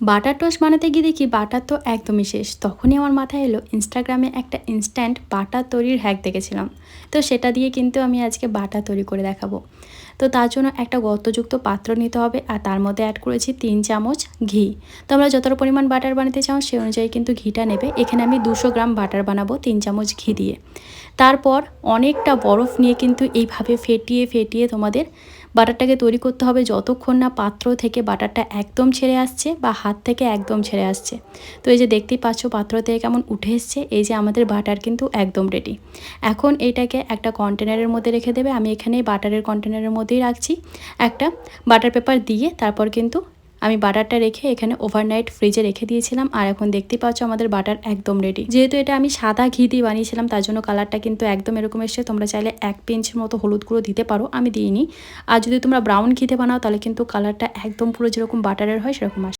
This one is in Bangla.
বাটার টোস্ট বানাতে গিয়ে দেখি বাটার তো একদমই শেষ। তখনই আমার মাথায় এলো ইনস্টাগ্রামে একটা ইনস্ট্যান্ট বাটার তৈরির হ্যাক দেখেছিলাম। তো সেটা দিয়ে কিন্তু আমি আজকে বাটার তৈরি করে দেখাবো। তো তার জন্য একটা গর্তযুক্ত পাত্র নিতে হবে আর তার মধ্যে অ্যাড করেছি তিন চামচ ঘি। তোমরা যতটা পরিমাণ বাটার বানাতে চাও সেই অনুযায়ী কিন্তু ঘিটা নেবে। এখানে আমি দুশো গ্রাম বাটার বানাবো তিন চামচ ঘি দিয়ে। তারপর অনেকটা বরফ নিয়ে কিন্তু এইভাবে ফেটিয়ে ফেটিয়ে তোমাদের বাটারটাকে তৈরি করতে হবে যতক্ষণ না পাত্র থেকে বাটারটা একদম ছেড়ে আসছে বা হাত থেকে একদম ছেড়ে আসছে। তো এই যে দেখতেই পাচ্ছ পাত্র থেকে কেমন উঠে এসছে, এই যে আমাদের বাটার কিন্তু একদম রেডি এখন এটাকে একটা কন্টেনারের মধ্যে রেখে দেবে। আমি এখানে বাটারের কন্টেনারের মধ্যেই রাখছি। একটা বাটার পেপার দিয়ে তারপর কিন্তু আমি বাটারটা রেখে এখানে ওভারনাইট ফ্রিজে রেখে দিয়েছিলাম, আর এখন দেখতে পাচ্ছ আমাদের বাটার একদম রেডি যেহেতু এটা আমি সাদা ঘি দিয়ে বানিয়েছিলাম, তার জন্য কালারটা কিন্তু একদম এরকম এসছে, তোমরা চাইলে এক পিঞ্চের মতো হলুদ গুঁড়ো দিতে পারো, আমি দিইনি। আর যদি তোমরা ব্রাউন ঘিতে বানাও, তাহলে কিন্তু কালারটা একদম পুরো যেরকম বাটারের হয়, সেরকম আসে।